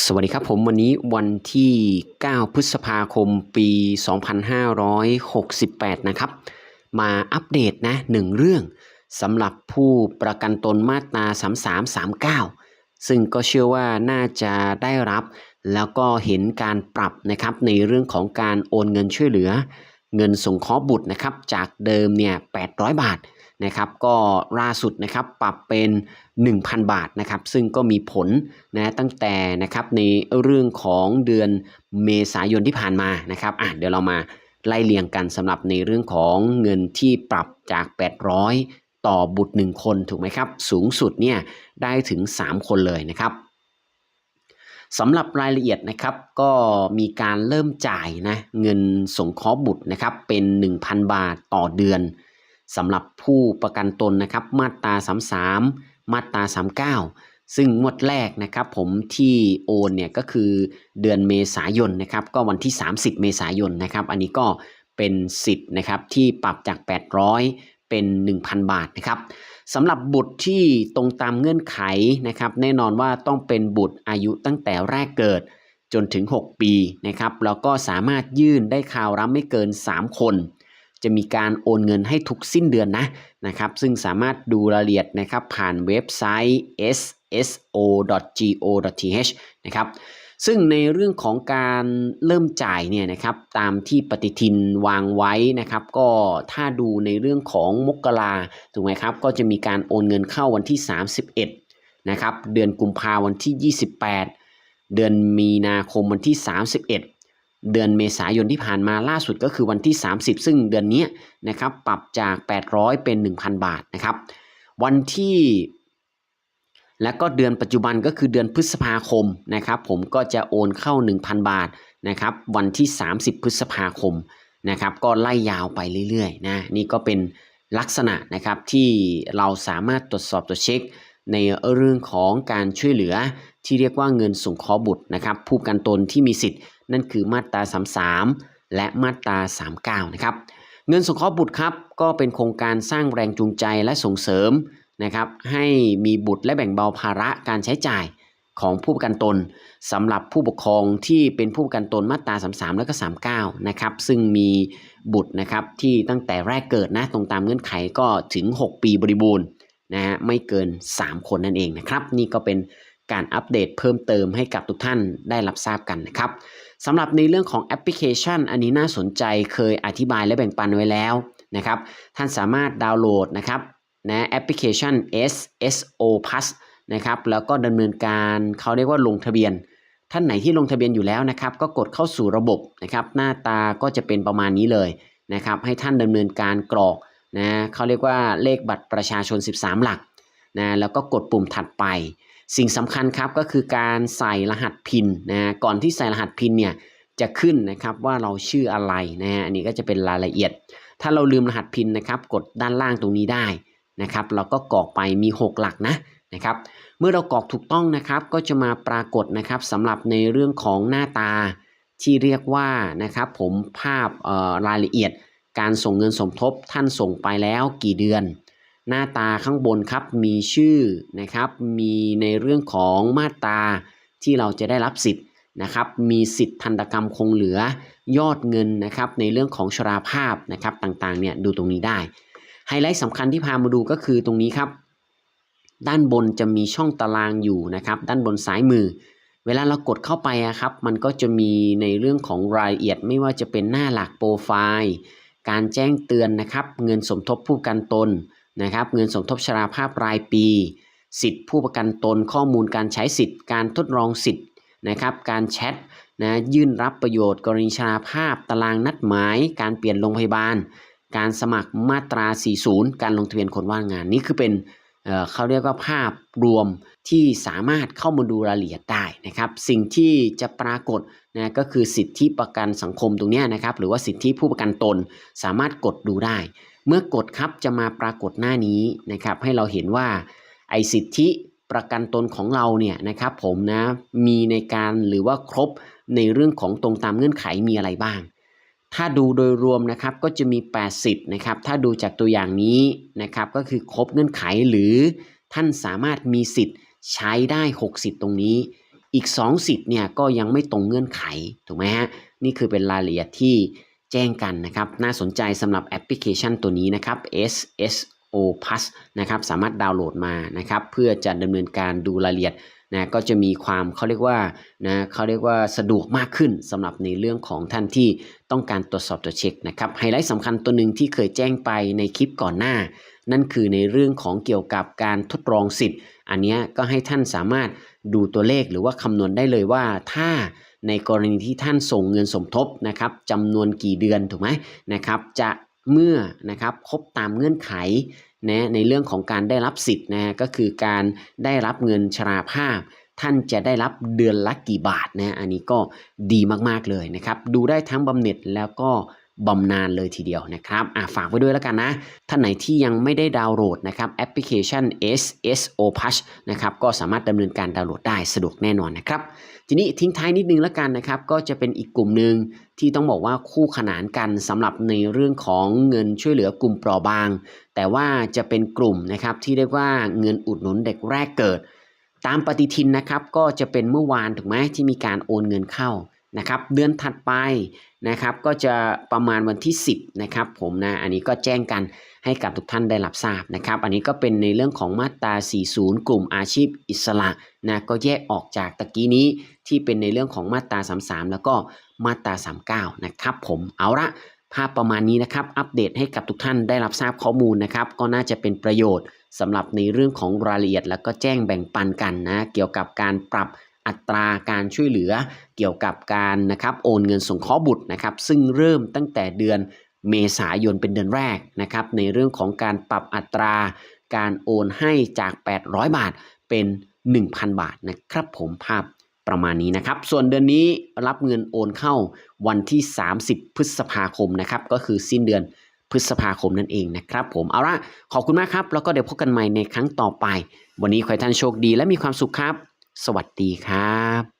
สวัสดีครับผมวันนี้วันที่ 9 พฤษภาคมปี 2568 นะครับ มาอัปเดตนะหนึ่งเรื่องสำหรับผู้ประกันตนมาตรา 3339 ซึ่งก็เชื่อว่าน่าจะได้รับ แล้วก็เห็นการปรับนะครับในเรื่องของการโอนเงินช่วยเหลือ เงินสงเคราะห์บุตรนะครับ จากเดิมเนี่ย 800 บาท นะครับก็ล่าสุดนะครับปรับเป็น 1,000 บาทนะครับซึ่งก็มีผลนะตั้งแต่นะครับในเรื่องของเดือนเมษายนที่ผ่านมานะครับอะเดี๋ยวเรามาไล่เรียงกันสำหรับในเรื่องของเงินที่ปรับจาก 800 ต่อบุตร 1 คนถูกไหมครับ สูงสุดเนี่ยได้ถึง 3 คนเลยนะครับสำหรับรายละเอียดนะครับก็มีการเริ่มจ่ายนะเงินสงเคราะห์บุตรนะครับเป็น 1,000 บาทต่อเดือน สำหรับผู้ประกันตนนะครับมาตรา33 มาตรา39 ซึ่งงวดแรกนะครับผมที่โอนเนี่ยก็คือเดือนเมษายนนะครับก็วันที่ 30 เมษายนนะครับอันนี้ก็เป็นสิทธิ์นะครับที่ปรับจาก 800 เป็น 1,000 บาทนะครับสำหรับบุตรที่ตรงตามเงื่อนไขนะครับแน่นอนว่าต้องเป็นบุตรอายุตั้งแต่แรกเกิดจนถึง 6 ปีนะครับแล้วก็สามารถยื่นได้ข่าวรับไม่เกิน 3 คน จะมีการโอนเงินให้ทุกสิ้นเดือนนะนะครับ ซึ่งสามารถดูรายละเอียดนะครับผ่านเว็บไซต์ sso.go.th นะครับซึ่งในเรื่องของการเริ่มจ่ายเนี่ยนะครับตามที่ปฏิทินวางไว้นะครับก็ถ้าดูในเรื่องของมกราถูกไหมครับก็จะมีการโอนเงินเข้าวันที่ 31นะครับเดือนกุมภาวันที่ 28 เดือนมีนาคมวันที่ 31 เดือนเมษายนที่ผ่านมาล่าสุดก็คือวันที่ 30 ซึ่งเดือนนี้นะครับปรับจาก 800 เป็น 1,000 บาทนะครับ วันที่ และก็เดือนปัจจุบันก็คือเดือนพฤษภาคมนะครับ ผมก็จะโอนเข้า 1,000 บาทนะครับวันที่ 30 พฤษภาคมนะครับก็ไล่ยาวไปเรื่อยๆนะนี่ก็เป็นลักษณะนะครับที่เราสามารถตรวจสอบตรวจเช็ค ในเรื่องของการช่วยเหลือที่เรียกว่าเงินสงเคราะห์บุตรนะครับ ผู้กันตนที่มีสิทธิ์ นั่นคือมาตรา 33 และมาตรา 39 นะครับ เงินสงเคราะห์บุตรครับก็เป็นโครงการสร้างแรงจูงใจและส่งเสริมนะครับ ให้มีบุตรและแบ่งเบาภาระการใช้จ่ายของผู้ประกันตนสำหรับผู้ปกครองที่เป็นผู้ประกันตนมาตรา 33 แล้วก็ 39 นะครับ ซึ่งมีบุตรนะครับที่ตั้งแต่แรกเกิดนะตรงตามเงื่อนไขก็ถึง 6 ปีบริบูรณ์ นะฮะไม่เกิน 3 คนนั่นเองนะครับ นี่ก็เป็นการอัปเดตเพิ่มเติมให้กับทุกท่านได้รับทราบกันนะครับสำหรับในเรื่องของแอปพลิเคชัน อันนี้น่าสนใจเคยอธิบายและแบ่งปันไว้แล้วนะครับ ท่านสามารถดาวน์โหลดนะครับนะแอปพลิเคชัน SSO Plus นะครับแล้วก็ดำเนินการเขาเรียกว่าลงทะเบียน ท่านไหนที่ลงทะเบียนอยู่แล้วนะครับ ก็กดเข้าสู่ระบบนะครับ หน้าตาก็จะเป็นประมาณนี้เลยนะครับ ให้ท่านดำเนินการกรอก นะเขาเรียกว่าเลขบัตรประชาชน 13 หลักนะแล้วก็กดปุ่มถัดไป สิ่งสำคัญครับก็คือการใส่รหัสพินนะก่อนที่ใส่รหัสพินเนี่ยจะขึ้นนะครับว่าเราชื่ออะไรนะฮะอันนี้ก็จะเป็นรายละเอียด ถ้าเราลืมรหัสพินนะครับ กดด้านล่างตรงนี้ได้นะครับ เราก็กรอกไปมี 6 หลักนะนะครับ เมื่อเรากรอกถูกต้องนะครับ ก็จะมาปรากฏนะครับสำหรับในเรื่องของหน้าตาที่เรียกว่านะครับ ผมภาพรายละเอียด การส่งเงินสมทบท่านส่งไปแล้วกี่เดือน หน้าตาข้างบนครับมีชื่อนะครับ มีในเรื่องของมาตราที่เราจะได้รับสิทธิ์นะครับ มีสิทธิ์ทันตกรรมคงเหลือยอดเงินนะครับในเรื่องของชราภาพนะครับต่างๆเนี่ยดูตรงนี้ได้ ไฮไลท์สำคัญที่พามาดูก็คือตรงนี้ครับ ด้านบนจะมีช่องตารางอยู่นะครับ ด้านบนซ้ายมือ เวลาเรากดเข้าไปครับ มันก็จะมีในเรื่องของรายละเอียดไม่ว่าจะเป็นหน้าหลักโปรไฟล์ การแจ้งเตือนนะครับ เงินสมทบผู้ประกันตนนะครับ เงินสมทบชราภาพรายปี สิทธิผู้ประกันตน ข้อมูลการใช้สิทธิ์ การทดลองสิทธิ์นะครับ การแชทนะยื่นรับประโยชน์ กรณีชราภาพ ตารางนัดหมาย การเปลี่ยนโรงพยาบาล การสมัครมาตรา 40 การลงทะเบียนคนว่างงาน นี่คือเป็น เขาเรียกว่าภาพรวมที่สามารถเข้ามาดูรายละเอียดได้นะครับ สิ่งที่จะปรากฏนะก็คือสิทธิประกันสังคมตรงนี้นะครับ หรือว่าสิทธิผู้ประกันตนสามารถกดดูได้ เมื่อกดครับจะมาปรากฏหน้านี้นะครับ ให้เราเห็นว่าไอสิทธิประกันตนของเราเนี่ยนะครับผมนะมีในการหรือว่าครบในเรื่องของตรงตามเงื่อนไขมีอะไรบ้าง ถ้าดูโดยรวมนะครับก็จะมี 80นะครับถ้าดูจากตัวอย่างนี้นะครับก็คือครบเงื่อนไขหรือท่านสามารถมีสิทธิ์ใช้ได้ 60 ตรงนี้ อีก 2 สิทธิ์เนี่ยก็ยังไม่ตรงเงื่อนไขถูกไหมฮะนี่คือเป็นรายละเอียดที่แจ้งกันนะครับ น่าสนใจสำหรับแอปพลิเคชันตัวนี้นะครับ SSO Plus นะครับสามารถดาวน์โหลดมานะครับเพื่อจะดำเนินการดูรายละเอียด นะก็จะมีความเขาเรียกว่านะเขาเรียกว่าสะดวกมากขึ้นสำหรับในเรื่องของท่านที่ต้องการตรวจสอบตัวจเช็คนะครับไฮไลท์สำคัญตัวหนึ่งที่เคยแจ้งไปในคลิปก่อนหน้า นั่นคือในเรื่องของเกี่ยวกับการทดลองสิทธิ์ อันนี้ก็ให้ท่านสามารถดูตัวเลขหรือว่าคำนวณได้เลยว่าถ้าในกรณีที่ท่านส่งเงินสมทบนะครับจำนวนกี่เดือนถูกไหมนะครับจะ เมื่อนะครับครบตามเงื่อนไขนะในเรื่องของการได้รับสิทธิ์นะก็คือการได้รับเงินชราภาพ ท่านจะได้รับเดือนละกี่บาทนะอันนี้ก็ดีมากๆเลยนะครับ ดูได้ทั้งบำเหน็จแล้วก็ บำนาญเลยทีเดียวนะครับอะฝากไว้ด้วยแล้วกันนะ ท่านไหนที่ยังไม่ได้ดาวน์โหลดนะครับแอปพลิเคชัน SSO Push นะครับก็สามารถดำเนินการดาวน์โหลดได้สะดวกแน่นอนนะครับ ทีนี้ทิ้งท้ายนิดนึงแล้วกันนะครับ ก็จะเป็นอีกกลุ่มหนึ่งที่ต้องบอกว่าคู่ขนานกันสำหรับในเรื่องของเงินช่วยเหลือกลุ่มเปราะบาง แต่ว่าจะเป็นกลุ่มนะครับที่เรียกว่าเงินอุดหนุนเด็กแรกเกิด ตามปฏิทินนะครับก็จะเป็นเมื่อวานถูกไหมที่มีการโอนเงินเข้า นะครับเดือนถัดไปนะครับก็จะประมาณวันที่ 10นะครับผมนะอันนี้ก็แจ้งกันให้กับทุกท่านได้รับทราบนะครับ อันนี้ก็เป็นในเรื่องของมาตรา 40 กลุ่มอาชีพอิสระนะก็แยกออกจากตะกี้นี้ที่เป็นในเรื่องของมาตรา 33 แล้วก็มาตรา 39 นะครับผมเอาละภาพประมาณนี้นะครับ อัปเดตให้กับทุกท่านได้รับทราบข้อมูลนะครับ ก็น่าจะเป็นประโยชน์สำหรับในเรื่องของรายละเอียด แล้วก็แจ้งแบ่งปันกันนะ เกี่ยวกับการปรับ อัตราการช่วยเหลือเกี่ยวกับการนะครับโอนเงินสงเคราะห์บุตรนะครับ ซึ่งเริ่มตั้งแต่เดือนเมษายนเป็นเดือนแรกนะครับ ในเรื่องของการปรับอัตราการโอนให้จาก 800 บาทเป็น 1,000 บาทนะครับ ผมภาพประมาณนี้นะครับ ส่วนเดือนนี้รับเงินโอนเข้าวันที่ 30 พฤษภาคมนะครับ ก็คือสิ้นเดือนพฤษภาคมนั่นเองนะครับผมเอาละขอบคุณมากครับ แล้วก็เดี๋ยวพบกันใหม่ในครั้งต่อไป วันนี้ขอให้ท่านโชคดีและมีความสุขครับ สวัสดีครับ